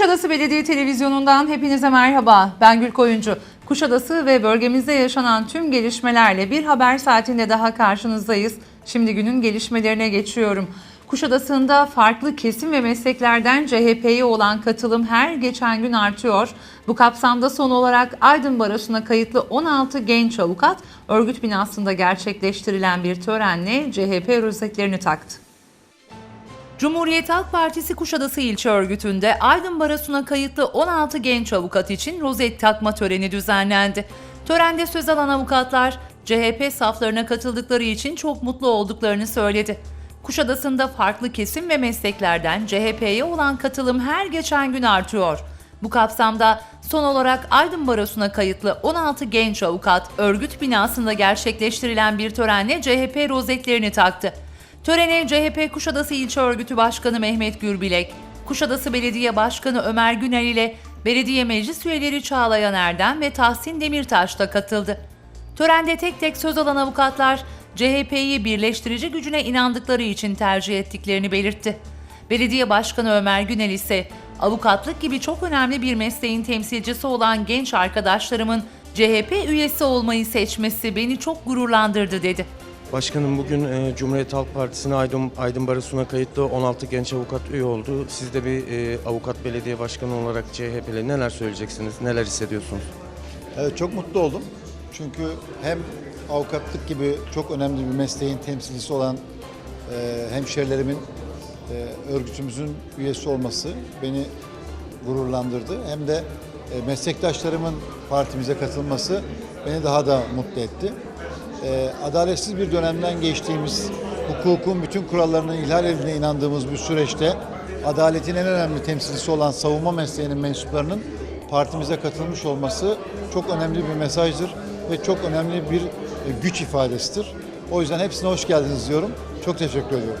Kuşadası Belediye Televizyonu'ndan hepinize merhaba. Ben Gül Koyuncu. Kuşadası ve bölgemizde yaşanan tüm gelişmelerle bir haber saatinde daha karşınızdayız. Şimdi günün gelişmelerine geçiyorum. Kuşadası'nda farklı kesim ve mesleklerden CHP'ye olan katılım her geçen gün artıyor. Bu kapsamda son olarak Aydın Barosu'na kayıtlı 16 genç avukat örgüt binasında gerçekleştirilen bir törenle CHP rozetlerini taktı. Cumhuriyet Halk Partisi Kuşadası İlçe Örgütü'nde Aydın Barosu'na kayıtlı 16 genç avukat için rozet takma töreni düzenlendi. Törende söz alan avukatlar CHP saflarına katıldıkları için çok mutlu olduklarını söyledi. Kuşadası'nda farklı kesim ve mesleklerden CHP'ye olan katılım her geçen gün artıyor. Bu kapsamda son olarak Aydın Barosu'na kayıtlı 16 genç avukat örgüt binasında gerçekleştirilen bir törenle CHP rozetlerini taktı. Törene CHP Kuşadası İlçe Örgütü Başkanı Mehmet Gürbilek, Kuşadası Belediye Başkanı Ömer Günel ile belediye meclis üyeleri Çağlayan Erdem ve Tahsin Demirtaş da katıldı. Törende tek tek söz alan avukatlar CHP'yi birleştirici gücüne inandıkları için tercih ettiklerini belirtti. Belediye Başkanı Ömer Günel ise avukatlık gibi çok önemli bir mesleğin temsilcisi olan genç arkadaşlarımın CHP üyesi olmayı seçmesi beni çok gururlandırdı dedi. Başkanım bugün e, Cumhuriyet Halk Partisi'ne Aydın, Aydın Barosu'na kayıtlı 16 genç avukat üye oldu. Siz de bir e, avukat belediye başkanı olarak CHP'li neler söyleyeceksiniz, neler hissediyorsunuz? Evet çok mutlu oldum. Çünkü hem avukatlık gibi çok önemli bir mesleğin temsilcisi olan e, hemşerilerimin e, örgütümüzün üyesi olması beni gururlandırdı. Hem de e, meslektaşlarımın partimize katılması beni daha da mutlu etti. E, adaletsiz bir dönemden geçtiğimiz, hukukun bütün kurallarının ihlal edildiğine inandığımız bir süreçte adaletin en önemli temsilcisi olan savunma mesleğinin mensuplarının partimize katılmış olması çok önemli bir mesajdır ve çok önemli bir e, güç ifadesidir. O yüzden hepsine hoş geldiniz diyorum. Çok teşekkür ediyorum.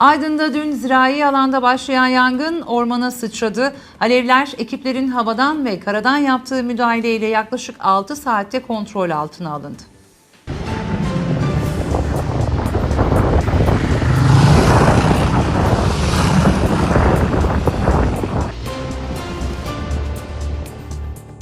Aydın'da dün zirai alanda başlayan yangın ormana sıçradı. Alevler ekiplerin havadan ve karadan yaptığı müdahaleyle yaklaşık 6 saatte kontrol altına alındı.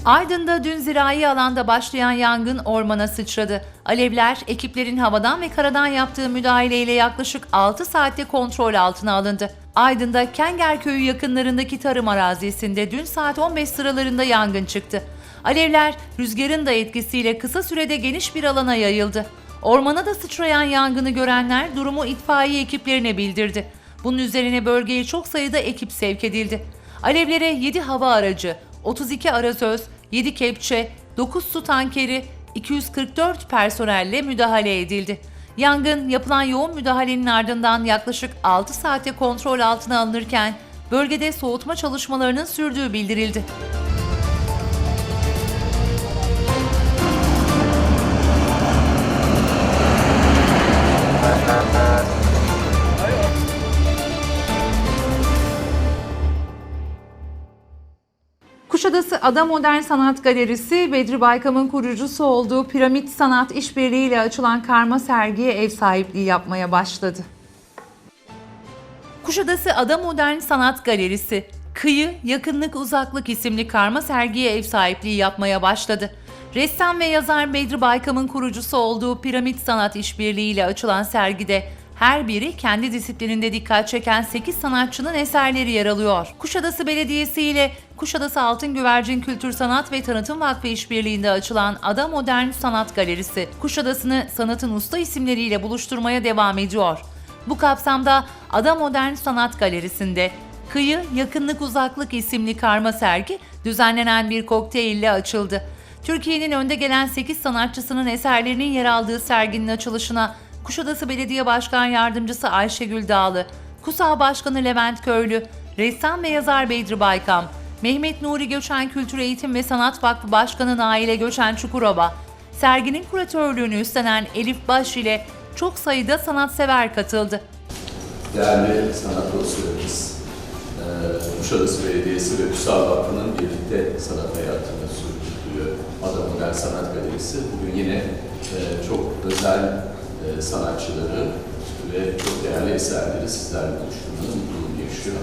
Aydın'da dün zirai alanda başlayan yangın ormana sıçradı. Alevler ekiplerin havadan ve karadan yaptığı müdahaleyle yaklaşık 6 saatte kontrol altına alındı. Aydın'da Kenger Köyü yakınlarındaki tarım arazisinde dün saat 15 sıralarında yangın çıktı. Alevler rüzgarın da etkisiyle kısa sürede geniş bir alana yayıldı. Ormana da sıçrayan yangını görenler durumu itfaiye ekiplerine bildirdi. Bunun üzerine bölgeye çok sayıda ekip sevk edildi. Alevlere 7 hava aracı, 32 arazöz, 7 kepçe, 9 su tankeri, 244 personelle müdahale edildi. Yangın yapılan yoğun müdahalenin ardından yaklaşık 6 saate kontrol altına alınırken bölgede soğutma çalışmalarının sürdüğü bildirildi. Ada Modern Sanat Galerisi, Bedri Baykam'ın kurucusu olduğu Piramit Sanat İşbirliği ile açılan karma sergiye ev sahipliği yapmaya başladı. Kuşadası Ada Modern Sanat Galerisi, Kıyı, Yakınlık, Uzaklık isimli karma sergiye ev sahipliği yapmaya başladı. Ressam ve yazar Bedri Baykam'ın kurucusu olduğu Piramit Sanat İşbirliği ile açılan sergide her biri kendi disiplininde dikkat çeken 8 sanatçının eserleri yer alıyor. Kuşadası Belediyesi ile Kuşadası Altın Güvercin Kültür Sanat ve Tanıtım Vakfı işbirliğinde açılan Ada Modern Sanat Galerisi, Kuşadası'nı sanatın usta isimleriyle buluşturmaya devam ediyor. Bu kapsamda Ada Modern Sanat Galerisi'nde Kıyı, Yakınlık, Uzaklık isimli karma sergi düzenlenen bir kokteylle açıldı. Türkiye'nin önde gelen 8 sanatçısının eserlerinin yer aldığı serginin açılışına Kuşadası Belediye Başkan Yardımcısı Ayşegül Dağlı, KUSA Başkanı Levent Köylü, ressam ve yazar Bedri Baykam, Mehmet Nuri Göçen Kültür Eğitim ve Sanat Vakfı Başkanı Naile Göçen Çukurova, serginin kuratörlüğünü üstlenen Elif Baş ile çok sayıda sanatsever katıldı. değerli sanat dostlarımız, eee, Kuşadası Belediyesi ve Üsal Vakfı'nın birlikte sanat hayatını sürdürdüğü Ada Modern Sanat Galerisi bugün yine e, çok özel e, sanatçıları ve çok değerli eserleri sizlerle buluşturmanın mutluluğunu yaşıyor.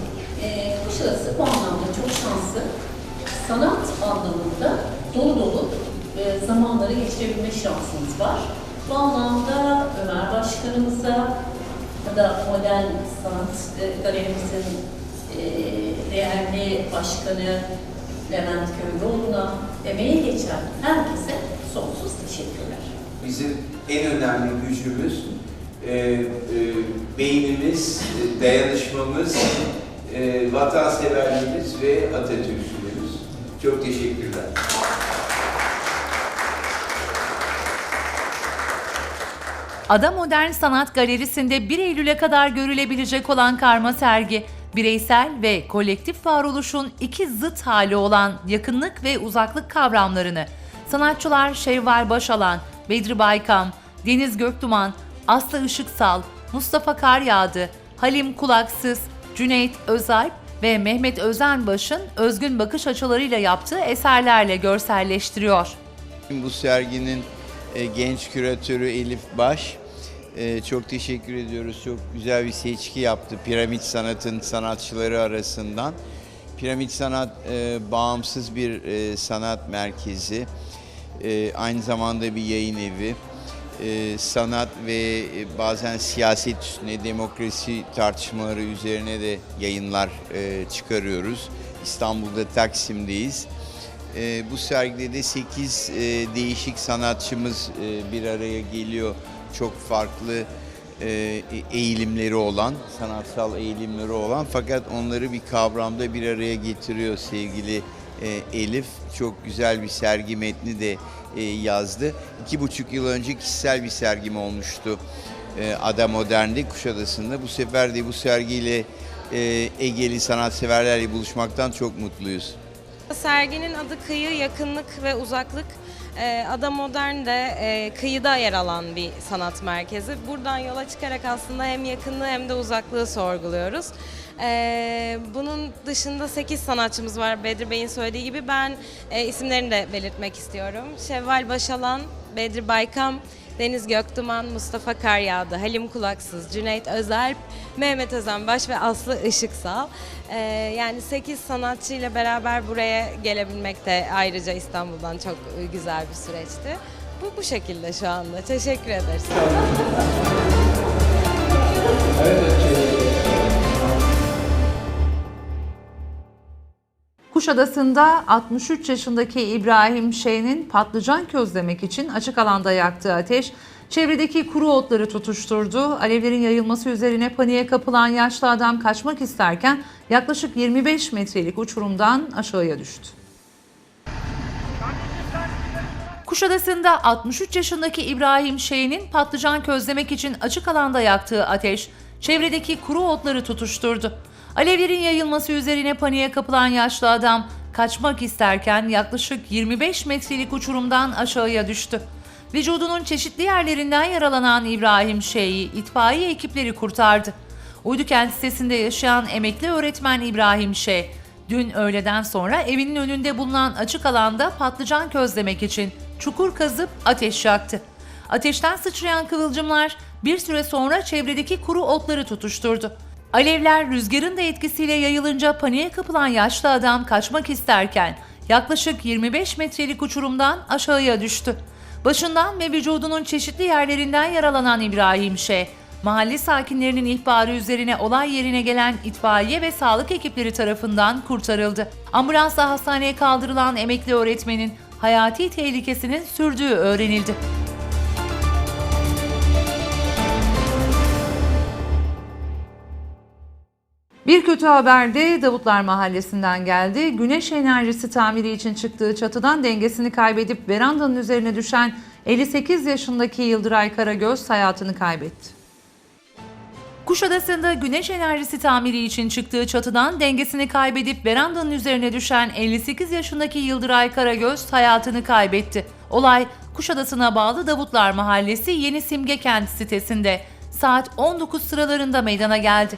Ee, Kuşadası bu anlamda çok şanslı. Sanat anlamında dolu dolu e, zamanları geçirebilme şansımız var. Bu anlamda Ömer Başkanımıza ya da Modern Sanat e, Galerimizin e, değerli başkanı Levent Köylüoğlu'na emeği geçen herkese sonsuz teşekkürler. Bizim en önemli gücümüz e, e, beynimiz, e, dayanışmamız, e, vatanseverliğimiz ve Atatürkçülüğümüz. Çok teşekkürler. Ada Modern Sanat Galerisi'nde 1 Eylül'e kadar görülebilecek olan karma sergi, bireysel ve kolektif varoluşun iki zıt hali olan yakınlık ve uzaklık kavramlarını sanatçılar Şevval Başalan, Bedri Baykam, Deniz Göktuman, Aslı Işıksal, Mustafa Karyağdı, Halim Kulaksız, Cüneyt Özalp ve Mehmet Özenbaş'ın özgün bakış açılarıyla yaptığı eserlerle görselleştiriyor. Bu serginin e, genç küratörü Elif Baş. E, çok teşekkür ediyoruz. Çok güzel bir seçki yaptı piramit sanatın sanatçıları arasından. Piramit Sanat e, bağımsız bir e, sanat merkezi. E, aynı zamanda bir yayın evi. E, sanat ve e, bazen siyaset üstüne, demokrasi tartışmaları üzerine de yayınlar e, çıkarıyoruz. İstanbul'da Taksim'deyiz. Bu sergide de 8 e, değişik sanatçımız bir araya geliyor. Çok farklı eğilimleri olan, sanatsal eğilimleri olan fakat onları bir kavramda bir araya getiriyor sevgili e, Elif. Çok güzel bir sergi metni de e, yazdı. İki buçuk yıl önce kişisel bir sergim olmuştu e, Ada Modern'de Kuşadası'nda. Bu sefer de bu sergiyle e, Egeli sanatseverlerle buluşmaktan çok mutluyuz. Serginin adı Kıyı, Yakınlık ve Uzaklık. Ada Modern'de kıyıda yer alan bir sanat merkezi. Buradan yola çıkarak aslında hem yakınlığı hem de uzaklığı sorguluyoruz. Bunun dışında 8 sanatçımız var Bedri Bey'in söylediği gibi. Ben e, isimlerini de belirtmek istiyorum. Şevval Başalan, Bedri Baykam, Deniz Göktuman, Mustafa Karyağdı, Halim Kulaksız, Cüneyt Özalp, Mehmet Özenbaş ve Aslı Işıksal. Ee, yani 8 sanatçıyla beraber buraya gelebilmek de ayrıca İstanbul'dan çok e, güzel bir süreçti. Bu bu şekilde şu anda. Teşekkür ederiz. Kuşadası'nda 63 yaşındaki İbrahim Şeyh'in patlıcan közlemek için açık alanda yaktığı ateş çevredeki kuru otları tutuşturdu. Alevlerin yayılması üzerine paniğe kapılan yaşlı adam kaçmak isterken yaklaşık 25 metrelik uçurumdan aşağıya düştü. Kuşadası'nda 63 yaşındaki İbrahim Şeyh'in patlıcan közlemek için açık alanda yaktığı ateş çevredeki kuru otları tutuşturdu. Alevlerin yayılması üzerine paniğe kapılan yaşlı adam kaçmak isterken yaklaşık 25 metrelik uçurumdan aşağıya düştü. Vücudunun çeşitli yerlerinden yaralanan İbrahim Şeyh'i itfaiye ekipleri kurtardı. Uydukent sitesinde yaşayan emekli öğretmen İbrahim Şeyh, dün öğleden sonra evinin önünde bulunan açık alanda patlıcan közlemek için çukur kazıp ateş yaktı. Ateşten sıçrayan kıvılcımlar bir süre sonra çevredeki kuru otları tutuşturdu. Alevler rüzgarın da etkisiyle yayılınca paniğe kapılan yaşlı adam kaçmak isterken yaklaşık 25 metrelik uçurumdan aşağıya düştü. Başından ve vücudunun çeşitli yerlerinden yaralanan İbrahim Şeyh, mahalle sakinlerinin ihbarı üzerine olay yerine gelen itfaiye ve sağlık ekipleri tarafından kurtarıldı. Ambulansla hastaneye kaldırılan emekli öğretmenin hayati tehlikesinin sürdüğü öğrenildi. Bir kötü haber de Davutlar Mahallesi'nden geldi. Güneş enerjisi tamiri için çıktığı çatıdan dengesini kaybedip verandanın üzerine düşen 58 yaşındaki Yıldıray Karagöz hayatını kaybetti. Kuşadası'nda güneş enerjisi tamiri için çıktığı çatıdan dengesini kaybedip verandanın üzerine düşen 58 yaşındaki Yıldıray Karagöz hayatını kaybetti. Olay Kuşadası'na bağlı Davutlar Mahallesi Yeni Simge Kent sitesinde saat 19 sıralarında meydana geldi.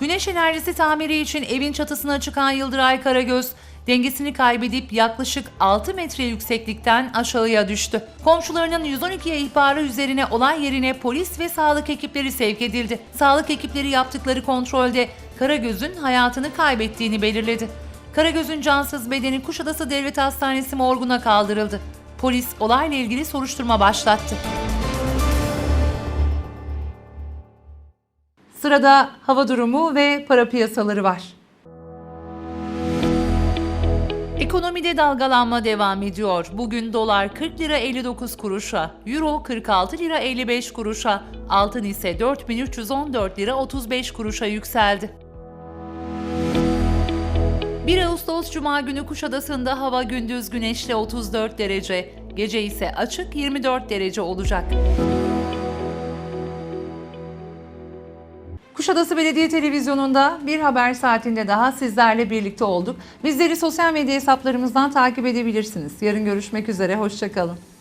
Güneş enerjisi tamiri için evin çatısına çıkan Yıldıray Karagöz dengesini kaybedip yaklaşık 6 metre yükseklikten aşağıya düştü. Komşularının 112'ye ihbarı üzerine olay yerine polis ve sağlık ekipleri sevk edildi. Sağlık ekipleri yaptıkları kontrolde Karagöz'ün hayatını kaybettiğini belirledi. Karagöz'ün cansız bedeni Kuşadası Devlet Hastanesi morguna kaldırıldı. Polis olayla ilgili soruşturma başlattı. Sırada hava durumu ve para piyasaları var. Ekonomide dalgalanma devam ediyor. Bugün dolar 40 lira 59 kuruşa, euro 46 lira 55 kuruşa, altın ise 4314 lira 35 kuruşa yükseldi. 1 Ağustos Cuma günü Kuşadası'nda hava gündüz güneşli 34 derece, gece ise açık 24 derece olacak. Kuşadası Belediye Televizyonu'nda bir haber saatinde daha sizlerle birlikte olduk. Bizleri sosyal medya hesaplarımızdan takip edebilirsiniz. Yarın görüşmek üzere, hoşçakalın.